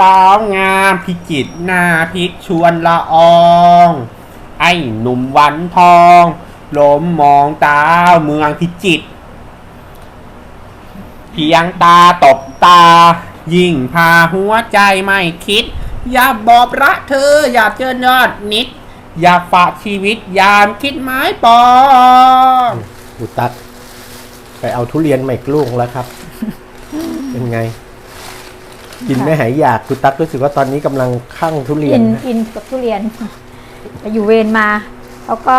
ตาวงามพิจิตรหน้าพิกชวนละออง ไอ้หนุ่มวันทองหลมมองตาวเมืองพิจิตรเพียงตาตบตา ยิ่งพาหัวใจไม่คิด อย่าบอกรักเธออย่าเจอยอดนิด อย่าฝากชีวิตยามคิดไม้ปองอุตักไปเอาทุเรียนใหม่กลูกแล้วครับ เป็นไง กินไม่หายอยากกุตักรู้สึกว่าตอนนี้กำลังข้างทุเรียอินนนะอินกับทุเรียนไปอยู่เวรมาแล้วก็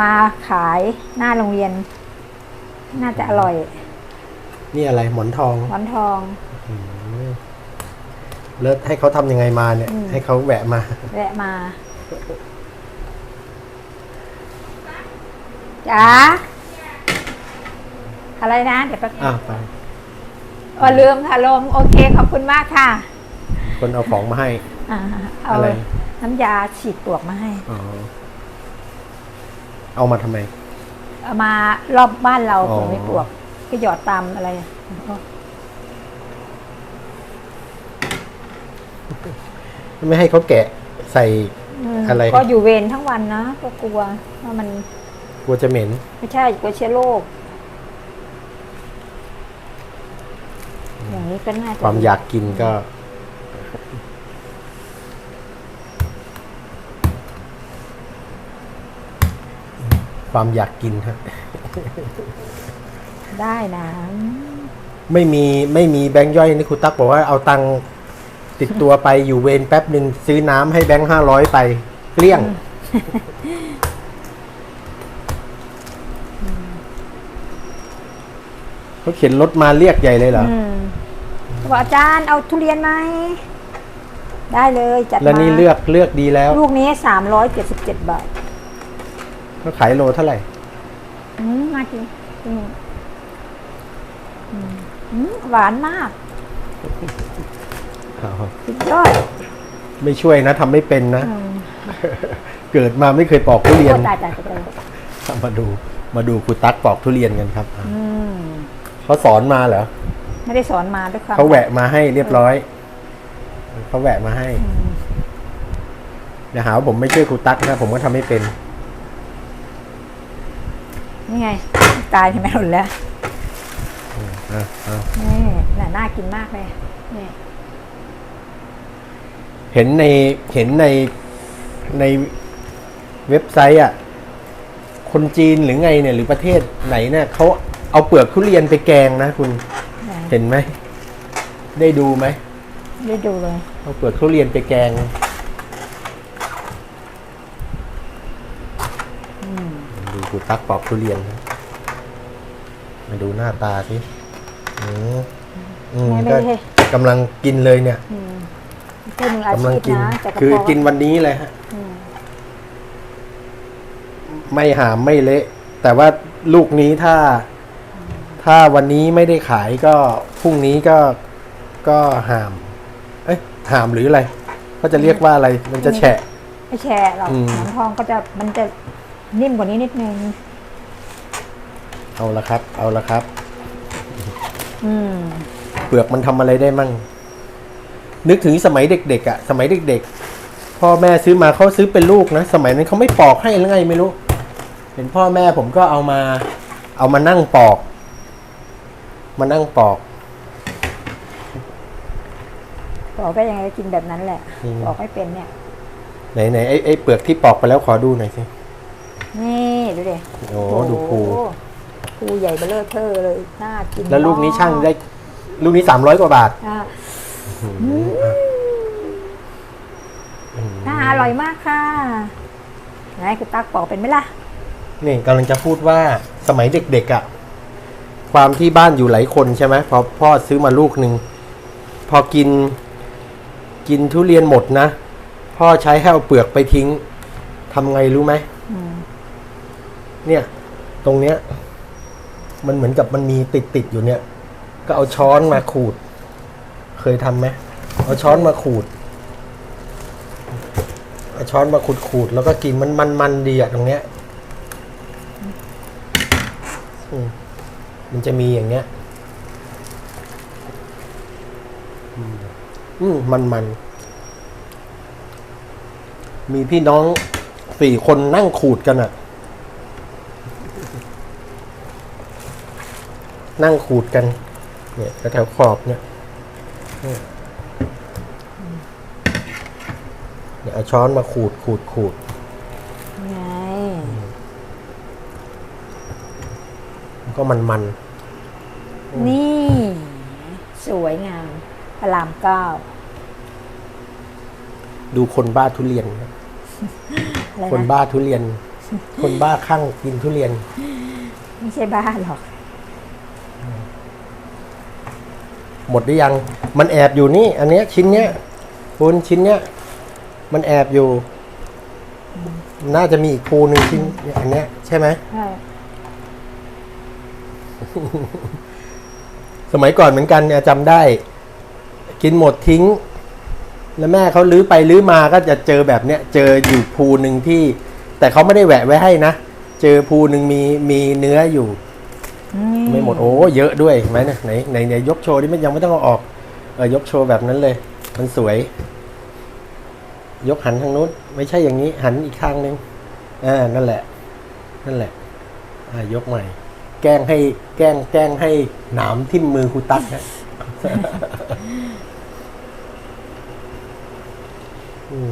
มาขายหน้าโรงเรียน น่าจะอร่อย นี่อะไรหมอนทองหมอนทองเลิศให้เขาทำยังไงมาเนี่ยอืมให้เขาแวะมา แวะมาจ๋าอะไรนะ เดี๋ยวแป๊บอ้าวไป อ๋อลืมค่ะลมโอเคขอบคุณมากค่ะ คนเอาของมาให้ อ่าเอาอะไร น้ำยาฉีดปลวกมาให้ อ๋อ เอามาทำไม เอามารอบบ้านเราอ๋อเผื่อไม่ปลวกก็หยอดตามอะไรไม่ให้เขาแกะใส่ มอะไร ก็อยู่เวรทั้งวันนะก็กลัวว่ามันกลัวจะเหม็น ไม่ใช่กลัวเชื้อโรคอย่างนี้ ก็น่าจะความอยากกินก็ ความอยากกินฮะได้นะไม่มีไม่มีแบงค์ย่อยนี่ครูตั๊กบอกว่าเอาตังค์ติดตัวไปอยู่เวรแป๊บหนึ่งซื้อน้ำให้แบงค์ห้าร้อยไปเกลี้ยง เขาเขียนรถมาเรียกใหญ่เลยเหรออืมเขา บอกอาจารย์เอาทุเรียนไหม ได้เลยจัดมาแล้วนี่เลือกเลือกดีแล้ว ลูกนี้สามร้อยเจ็ดสิบเจ็ดบาทเขาขายโลเท่าไหร่ อืมมากินอืมอืมอืมหวานมากสุดยอดไม่ช่วยนะทำไม่เป็นนะ อืมเกิดมาไม่เคยปอกทุเรียน โอ้ตายตายตายตายมาดูมาดูครูตั๊กปอกทุเรียนกันครับอะอืมเขาสอนมาเหรอ ไม่ได้สอนมาด้วยความเขาแหวะมาให้เรียบร้อยเขาแหวะมาให้อย่าหาว่าผมไม่ช่วยครูตั๊กนะผมก็ทำไม่เป็น นี่ไง ตายใช่ไหมหล่นแล้วอะอะนี่น่าน่ากินมากเลยนี่เห็นในเห็นในในเว็บไซต์อะ คนจีนหรือไงเนี่ย หรือประเทศไหนเนี่ยเขาเอาเปลือกทุเรียนไปแกงนะคุณไหน เห็นไหม ได้ดูไหมได้ดูเลย เอาเปลือกทุเรียนไปแกง ดูกูตักปอกทุเรียนนะมาดูหน้าตาสิอืมอืมไม่ไม่ก็ใช่กำลังกินเลยเนี่ยอืมเป็นมืออากำลังชีพกินนะแต่คือพอกินวันนี้เลยฮะอืมไม่หามไม่เละ แต่ว่าลูกนี้ถ้า ถ้าวันนี้ไม่ได้ขายก็พรุ่งนี้ก็ก็หาม เอ้ยหามหรืออะไรเขาจะเรียกว่าอะไร มันจะแฉะ ไม่แชร์หรอกอืม หมอนทองก็จะมันจะนิ่มกว่านี้นิดนึง เอาละครับ เอาละครับ อืม เปลือกมันทำอะไรได้มั่ง นึกถึงสมัยเด็กๆอะ่ะ สมัยเด็กๆ พ่อแม่ซื้อมาเขาซื้อเป็นลูกนะ สมัยนั้นเขาไม่ปอกให้หรือไงไม่รู้ เห็นพ่อแม่ผมก็เอามา เอามานั่งปอก มานั่งปอก บอกก็ยังไงก็กินแบบนั้นแหละอืม บอกไม่เป็นเนี่ย ไหนไหนไอ้ไอ้เปลือกที่ปอกไปแล้วขอดูหน่อยสิ นี่ดูดิโอ้ดูภูภูใหญ่เบ้อเลอเทอเลยน่ากินแล้วลูกนี้มากช่างได้ ลูกนี้สามร้อยกว่าบาทอะน่าอร่อยมากค่ะไหนคือตักบอกเป็นไหมล่ะ นี่กำลังจะพูดว่าสมัยเด็กๆอะ่ะ ความที่บ้านอยู่หลายคนใช่ไหมพอพ่อซื้อมาลูกหนึ่งพอกินกินทุเรียนหมดนะ พ่อใช้ให้เอาเปลือกไปทิ้งทำไงรู้ไหมมเนี่ย ตรงเนี้ย มันเหมือนกับมันมีติดติดอยู่เนี่ย ก็เอาช้อนมาขูด เคยทำไหมเอาช้อนมาขูดเอาช้อนมาขูดขูดๆแล้วก็กินมันมันมันดีอะตรงเนี้ยอืม มันจะมีอย่างเนี้ยอืมอืมมันมัน มีพี่น้องสี่คนนั่งขูดกันอะนั่งขูดกัน เนี่ยแถวๆขอบเนี่ยเนี่ยเนี่ยเอาช้อนมาขูดขูดขูดไงก็มันมัน นี่ สวยงามพระรามเก้า ดูคนบ้าทุเรียนครับอะไรคนนะบ้าทุเรียน คนบ้าข้างกินทุเรียน ไม่ใช่บ้าหรอก หมดหรือยัง มันแอบอยู่นี่ อันเนี้ยชิ้นเนี้ยคุณชิ้นเนี้ย มันแอบอยู่ น่าจะมีอีกภูหนึ่งชิ้นเนี่ยอันเนี้ยใช่ไหม ใช่ สมัยก่อนเหมือนกันเนี่ยจำได้ กินหมดทิ้ง แล้วแม่เขาลื้อไปลื้อมาก็จะเจอแบบเนี้ยเจออยู่ภูหนึ่งที่ แต่เขาไม่ได้แหวะไว้ให้นะ เจอภูหนึ่งมีมีเนื้ออยู่อืไม่หมดโอ้เยอะด้วยเห็นไหมเนี่ยไหนไหนไหนยกโชว์นี่มันยังไม่ต้องเอาออกเออยกโชว์แบบนั้นเลย มันสวย ยกหันทางนู้น ไม่ใช่อย่างนี้หันอีกข้างนึงอ่านั่นแหละ นั่นแหละอ่ายกใหม่ แกล้งให้แกล้งแกล้งให้หนามทิ่มมือครูตั๊กนะอืม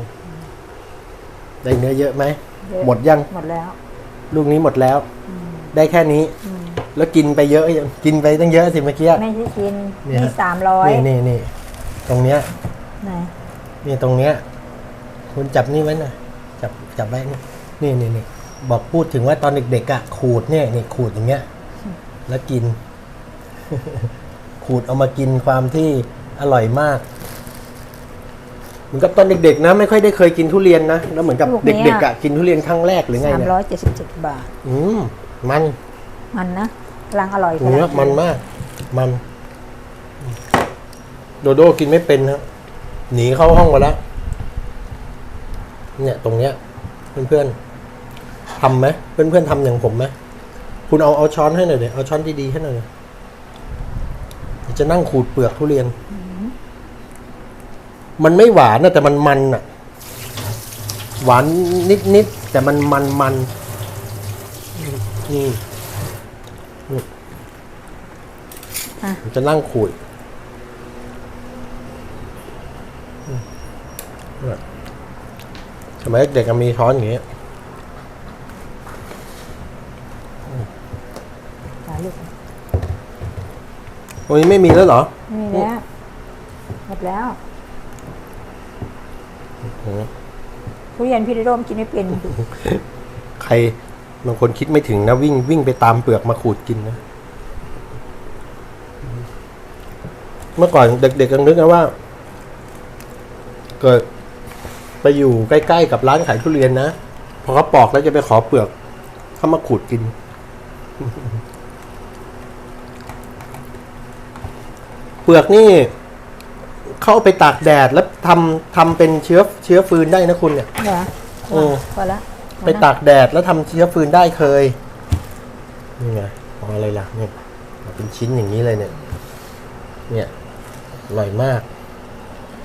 ได้เนื้อเยอะไหมเยอะหมดยัง หมดแล้ว ลูกนี้หมดแล้ว ได้แค่นี้อืมแล้วกินไปเยอะยังกินไปตั้งเยอะสิเมื่อกี้ ไม่ใช่กินเนี่ยนี่สามร้อยนี่นี่นี่ตรงเนี้ยไหนนี่ตรงเนี้ย คุณจับนี่ไว้หน่อยจับจับไว้นี่นี่นี่นี่บอกพูดถึงว่าตอนเด็กๆอะขูดเนี่ยนี่ขูดอย่างเงี้ย แล้วกิน ขูดเอามากินความที่อร่อยมากเหมือนกับตอนเด็กๆนะ ไม่ค่อยได้เคยกินทุเรียนนะแล้วเหมือนกับเด็กๆอะกินทุเรียนครั้งแรกหรือไงสามเนี่ยร้อยเจ็ดสิบเจ็ดบาท อืมมันมันนะกำลังอร่อยเนื้อขนาดมันมาก มัน โดโดกินไม่เป็นครับหนีเข้าห้องมาแล้วเนี่ย ตรงเนี้ย เพื่อนๆทำไหมเพื่อนๆทำอย่างผมไหม คุณเอาเอาช้อนให้หน่อยเดี๋ยวเอาช้อนดีๆให้หน่อยเดี๋ยวจะนั่งขูดเปลือกทุเรียน มันไม่หวานนะแต่มันมันอะหวานนิดๆแต่มันมันมันอืมอะผมจะนั่งขูดอืมเนี่ยสมัยเด็กๆมีช้อนอย่างนี้หาลูก วันนี้ไม่มีแล้วเหรอไม่มีแล้วหมดแล้วอืมทุเรียนพี่โดมกินไม่เป็น ใครบางคนคิดไม่ถึงนะวิ่งวิ่งไปตามเปลือกมาขูดกินนะ เมื่อก่อนเด็กๆยังนึกนะว่า เกิดไปอยู่ใกล้ๆกับร้านขายทุเรียนนะพอเขาปอกแล้วจะไปขอเปลือกเขามาขูดกิน เปลือกนี่เข้าไปตากแดดแล้วทำทำเป็นเชื้อเชื้อฟืนได้นะคุณเนี่ย เหรอเออพอละไปตากแดดแล้วทำเชื้อฟืนได้เคยนี่ไงเอาอะไรล่ะเนี่ยเอาเป็นชิ้นอย่างนี้เลยเนี่ย เนี่ยอร่อยมาก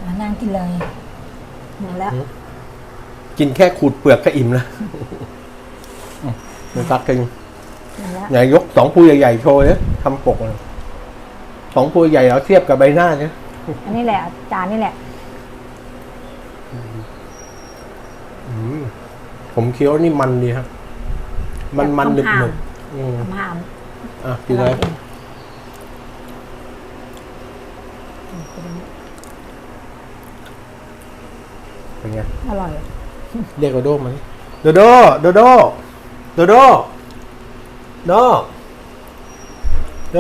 อะนั่งกินเลยหมดแล้ว กินแค่ขูดเปลือกก็อิ่มแล้วมันซักกันหมดแล้ว ไหนยกสองภูใหญ่ๆโชว์เนี่ยทำปกเลย สองภูใหญ่เอาเทียบกับใบหน้าเนี่ยอันนี้แหละจานนี่แหละผมเคี้ยวนี่มันดีครับ มันมันหนึบหนึบอืมทำหามอะกินเลยเป็นไง อร่อย เรียกโดโดมาดิโดโดโดโดโดโดโดโด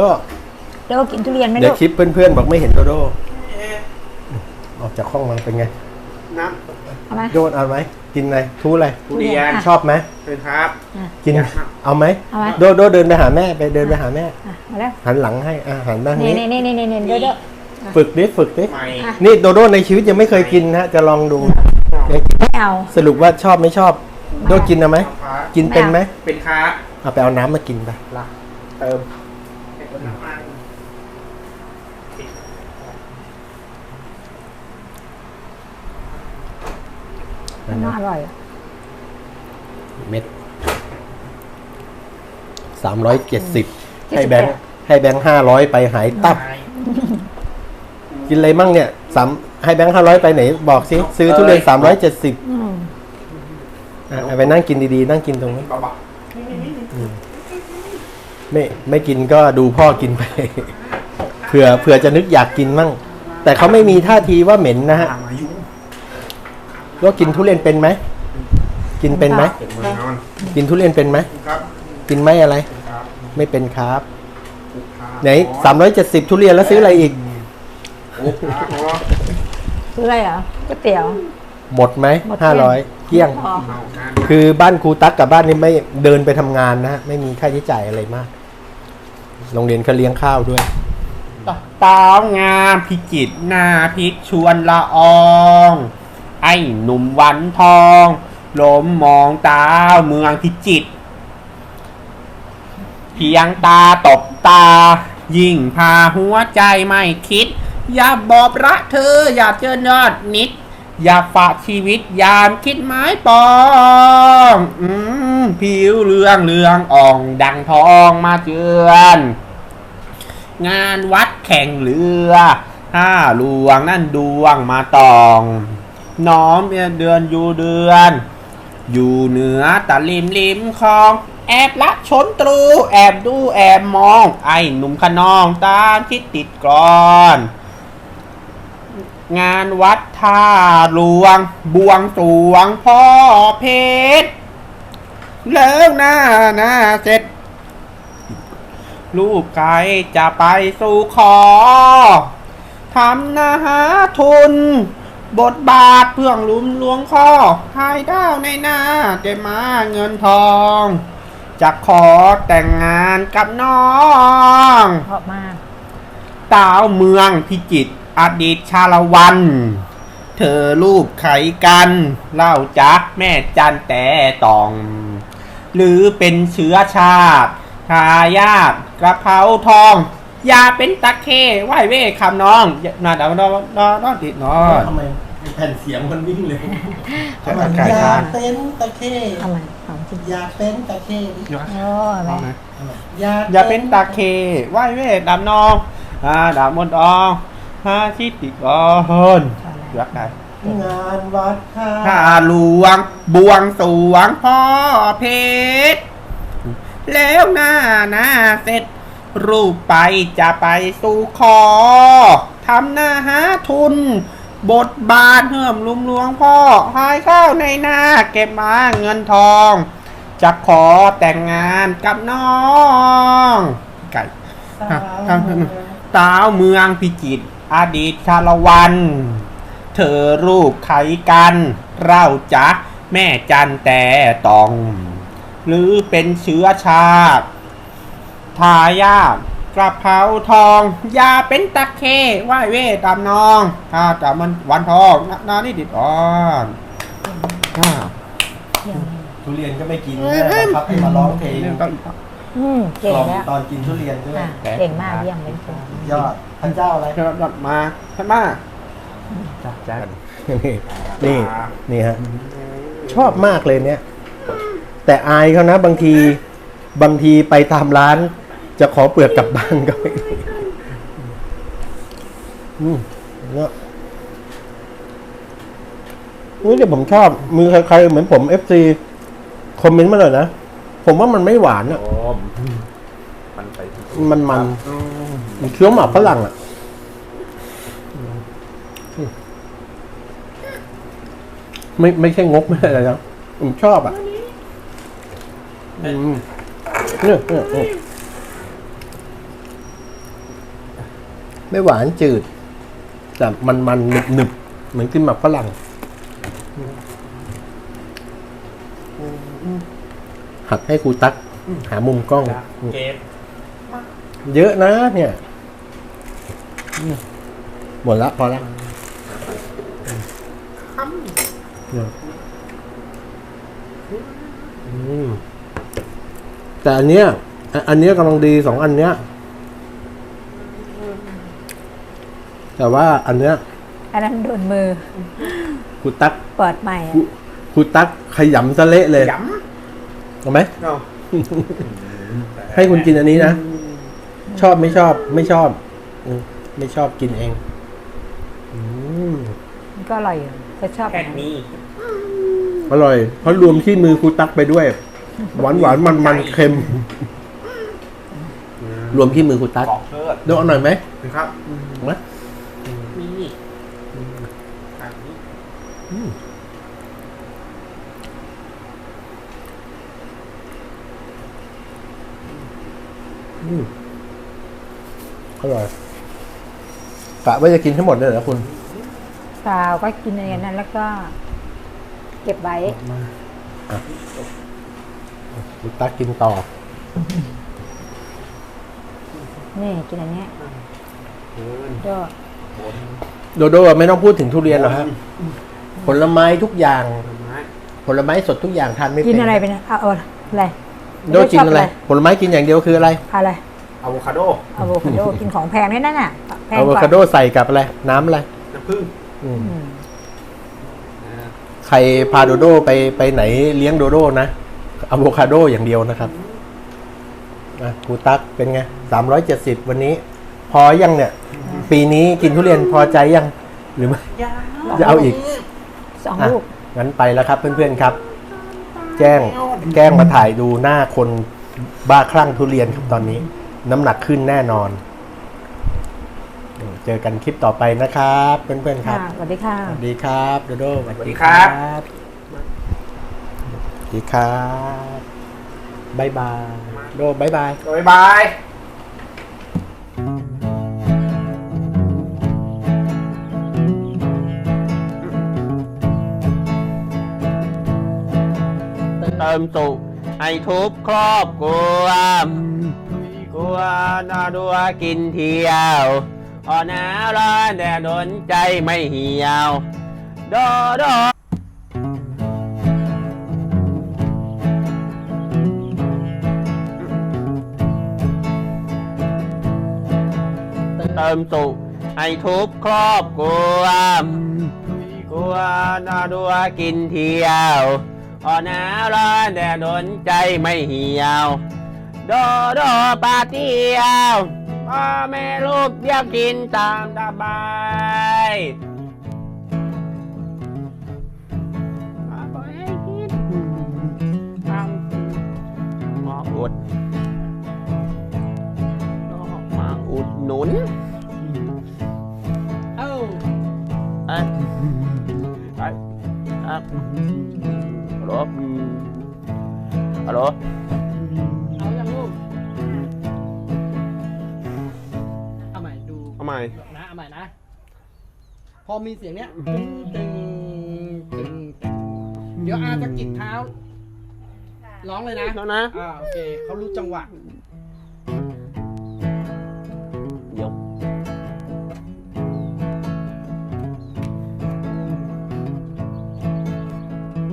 แล้วก็กินทุเรียนไหมเดี๋ยลูวกคลิปเพื่อนๆบอกไม่เห็นโดโดออกจากห้องมาเป็นไง น้เอาไหมโดนเอาไหมกินอะไรทูอะไรำทุเรียนอะชอบไหมเป็นครับ กินเอาไหมเอาไหม โดโดเดินไปหาแม่ไปเดินไปหาแม่ อะมาแล้วหันหลังให้อาหันด้านนี่นี้ นี่นี่นี่นี่เดี๋ยวเดี๋ยว ฝึกดิฝึกดิใหม่อะ นี่โดโดในชีวิตยังไม่เคยกินนะจะลองดูเดี๋ยวไม่เอา สรุปว่าชอบไม่ชอบ โดกินเอาไหมครับกินเป็นไหมเป็นครับเอาไปเอาน้ำมากินไปละเติม เป็นคนน้ำมัน ข้างนอกอร่อยเม็ดสามร้อยเจ็ดสิบ78ให้แบงค์ให้แบงค์ห้าร้อยไปหายตับ กินอะไรมั่งเนี่ยสามให้แบงค์ห้าร้อยไปไหน บอกสิซื้อทุเรียนสามร้อยเจ็ดสิบอืมไปนั่งกินดีๆ นั่งกินตรงนี้เบาไม่ไม่กินก็ดูพ่อกินไปเผื่อเผื่อจะนึกอยากกินมั่ง แต่เขาไม่มีท่าทีว่าเหม็นนะๆฮะ ตามอายุว่ากินทุเรียนเป็นไหม กินเป็นไหมเก็บมือนอนกินทุเรียนเป็นไหม ครับกินไหมอะไร ครับไม่เป็นครับครับไหนสามร้อยเจ็ดสิบทุเรียนแล้วซื้ออะไรอีก โอ้ครับอ๋อซื้ออะไรเหรอก๋วยเตี๋ยว หมดไหมหมดห้าร้อยเกลี้ยง พอเอางานคือบ้านครูตั๊กกับบ้านนี้ไม่เดินไปทำงานนะฮะไม่มีค่าใช้จ่ายอะไรมาก โรงเรียนเขาเลี้ยงข้าวด้วยตาวงามพิจิตรหน้าพิกชวนละออง ไอ้หนุ่มวันทองลมมองตาเมืองพิจิตรเพียงตาตบตา ยิ่งพาหัวใจไม่คิด อย่าบอบรักเธอ อย่าเจอยอดนิด อย่าฝากชีวิตยามคิดไม้ปองอืมผิวเรืองเรืองอ่องดังทองมาเจือน งานวัดแข่งเรือห้าหลวงนั่นดวงมาตอง น้อมเดือนอยู่เดือน อยู่เหนือตะลิมริมคลอง แอบละชนตรู แอบดูแอบมอง ไอ้หนุ่มขนองตามคิดติดกรอน งานวัดท่าหลวง บวงสรวงพ่อเพชรแล้วหน้าหน้าเสร็จ ลูกไก่จะไปสู่ขอทำนาหาทุน บทบาทเพื่องลุมลวงข้อหายดาวในหน้าเจมาเงินทองจะขอแต่งงานกับน้องเพราะมากตาวเมืองพิจิตรอดีตชาละวัน เธอรูปไขกัน เล่าจักแม่จันแต่ตอง หรือเป็นเชื้อชาติทายาทกระเพราทอง อย่าเป็นตะเคไหวเว่คำน้องอย่านาดาวนอนนอนอนติดนอนทำไมแผ่นเสียงมันวิ่งเลยจะอากาศอยาทากเป็นตะเข้ทำไมของจริงอยากเป็นตะเข้โอ้อะไรอยากอย่าเป็นตะเคไหวเว่ดำนองอาดามนต์อองฮาชิติกอนรักไงงานวัดท่าข้าหลวงบวงสรวงพ่อเพชรแล้วหน้าหน้าเสร็จ รูปไปจะไปสู่ขอทำหน้าหาทุน บทบาทเฮิ่มลุมหลวงพ่อหายข้าวในหน้าเก็บมาเงินทอง จะขอแต่งงานกับน้อง ไก่ฮะทางตาวเมืองพิจิตรอดีตชาละวัน เธอรูปไขกัน เราจักแม่จันแต่ตอง หรือเป็นเชื้อชาติ ทายาทกระเพราทองอย่าเป็นตะเคไหวเวตามน้องถ้าแต่มันวันทองนนานี่ดิดอ่อนอ่าทุเรียนก็ไม่กินแม่บังคับให้มาร้องเพลงเรื่องต้องอีกอืมเก่งกล่อมแล้วตอนกินทุเรียนด้วย อะเก่งมากเยี่ยมเลยคุณยอดพระเจ้าอะไรเรื่องต้องมาใช่ไหมจ้าจ้านี่นี่นี่ฮะชอบมากเลยเนี่ย แต่อายเขานะบางทีบางทีไปตามร้าน จะขอเปลือกกลับบ้านก็ไม่ได้อืมเนี่ยนี่เดี๋ยวผมชอบ มือใครๆเหมือนผมเอฟซีคอมเมนต์มาเลยนะ ผมว่ามันไม่หวานอะโอ้มันไปมันมันอืมมันเคี้ยวหมากฝรั่งอะ ไม่ไม่ใช่งกไม่ใช่อะไรนะผมชอบอะ อืมเนี่ยเนี่ยเนี่ย ไม่หวานจืด แต่มันมันหนึบหนึบเหมือนกินหมากฝรั่ง หักให้ครูตัก หามุมกล้อง เก็บเยอะนะเนี่ยอืมหมดละพอละเนี่ยอืมแต่อันเนี้ย อันเนี้ยกำลังดีสองอันเนี้ย แต่ว่าอันเนี้ยอันนั้นโดนมือครูตักเปิดใหม่ครูครูตั๊กขยำซะเละเลยย้เอาไหมำเนาะให้คุณกินอันนี้นะ ชอบไม่ชอบไม่ชอบอืมไม่ชอบกินเองอืมมันก็อร่อยอยู่ก็ชอบแค่นี้ อร่อย เพราะรวมที่มือครูตั๊กไปด้วย หวานหวานมันมันๆเค็ม รวมที่มือครูตั๊กกรอบเชิดเดี๋ยวเอาหน่อยไหมนะครับเอาไหม นี่อันนี้ อืมอร่อยกะว่าจะกินทั้งหมดเลยเหรอคุณเปล่าก็กินอะไรนั้น แล้วก็ เก็บไว้ครูตั๊กกินต่อ นี่กินอันเนี้ยเกินก็โดโดไม่ต้องพูดถึงทุเรียนหรอกฮะผลไม้ทุกอย่างผลไม้ผลไม้สดทุกอย่างทานไม่เป็นกินอะไรไปนะเอาเอาอะไร โดกินอะไร ผลไม้กินอย่างเดียวคืออะไร อะไรอะโวคาโดอะโวคาโดกินของแพงนี่นั่นน่ะแพงอะโวกว่าคาโดใส่กับอะไร น้ำอะไรน้ำผึ้งอืมอืมอ่าใครพาโดโดไปไปไหนเลี้ยงโดโดนะอะโวคาโดอย่างเดียวนะครับอะครูตั๊กเป็นไงสามร้อยเจ็ดสิบวันนี้ พอยังเนี่ย ปีนี้กินทุเรียนพอใจยังหรือไม่จะเอาอีก สองอะลูก งั้นไปแล้วครับเพื่อนๆครับ แจ้งแกล้งมาถ่ายดูหน้าคนบ้าคลั่งทุเรียนครับตอนนี้ น้ำหนักขึ้นแน่นอนอืมเจอกันคลิปต่อไปนะครับเพื่อนๆครัค่ะบสวัสดีค่ะ สวัสดีครับโดโดสวัสสวัสดีดีคครัรับ สวัสดีครับบายบายโดบายบาย บ๊ายบาย เติมสุให้ทุกครอบครัวกลัวนอดัวกินเที่ยวอ่อนหนาวร้อนแดดโดนใจไม่เหี่ยวโดโดเติมสุขให้ทุกครอบครัวกลัวนอดัวกินเที่ยว อ่อนหนาวร้อนแดดโดนใจไม่เหี่ยว โดโดปาเที่ยวพ่อแม่ลูกเดียวกินตามสบาย มีเสียงเนี้ยตึงตึงตึงตึงเดี๋ยวอาจะกิดเท้า ร้องเลยนะแล้วนะอ่าโอเคเขารู้จังหวะเดี๋ยว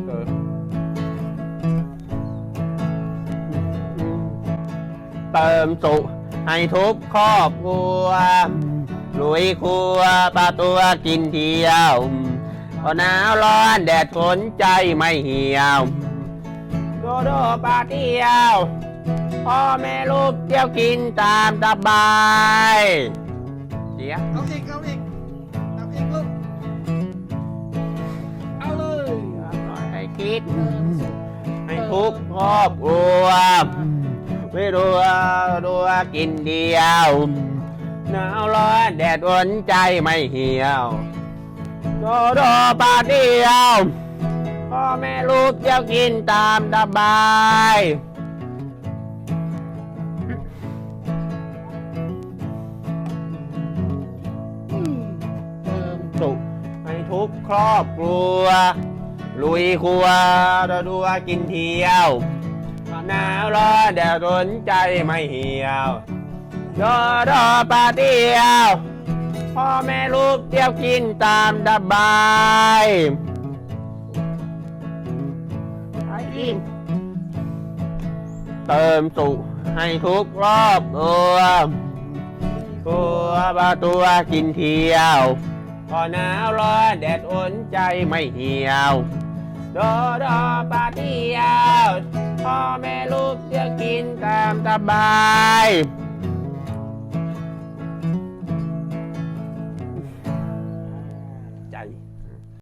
เออเติมสุขให้ทุกครอบครัว ลุยครัวปลาตัวกินเที่ยวพอหนาวร้อนแดดฝนใจไม่เหี่ยว โดโดปลาเที่ยว พ่อแม่ลูกเที่ยวกินตามสบายเดี๋ยวเอาอีกเอาอีกเอาอีกลูกเอาเลยให้คิด ให้ทุกครอบครัวไม่รู้ว่าดูว่ากินเดียว หนาวร้อนแดดร้อนใจไม่เหี่ยวโดโดปลาเดียวพ่อแม่ลูกเที่ยวกินตามสบายเติมสุขให้ทุกครอบครัว ลุยครัวราดูว่ากินเที่ยวหนาวร้อนแดดร้อนใจไม่เหี่ยว รอรอปลาเที่ยวพ่อแม่ลูกเที่ยวกินตามสบายไปกินเติมสุขให้ทุกรอบตัวครัวปลาตัวกินเที่ยวพอหนาวร้อนแดดอ่อนใจไม่เหี่ยวโดโดปาเที่ยวพ่อแม่ลูกจะกินตามสบาย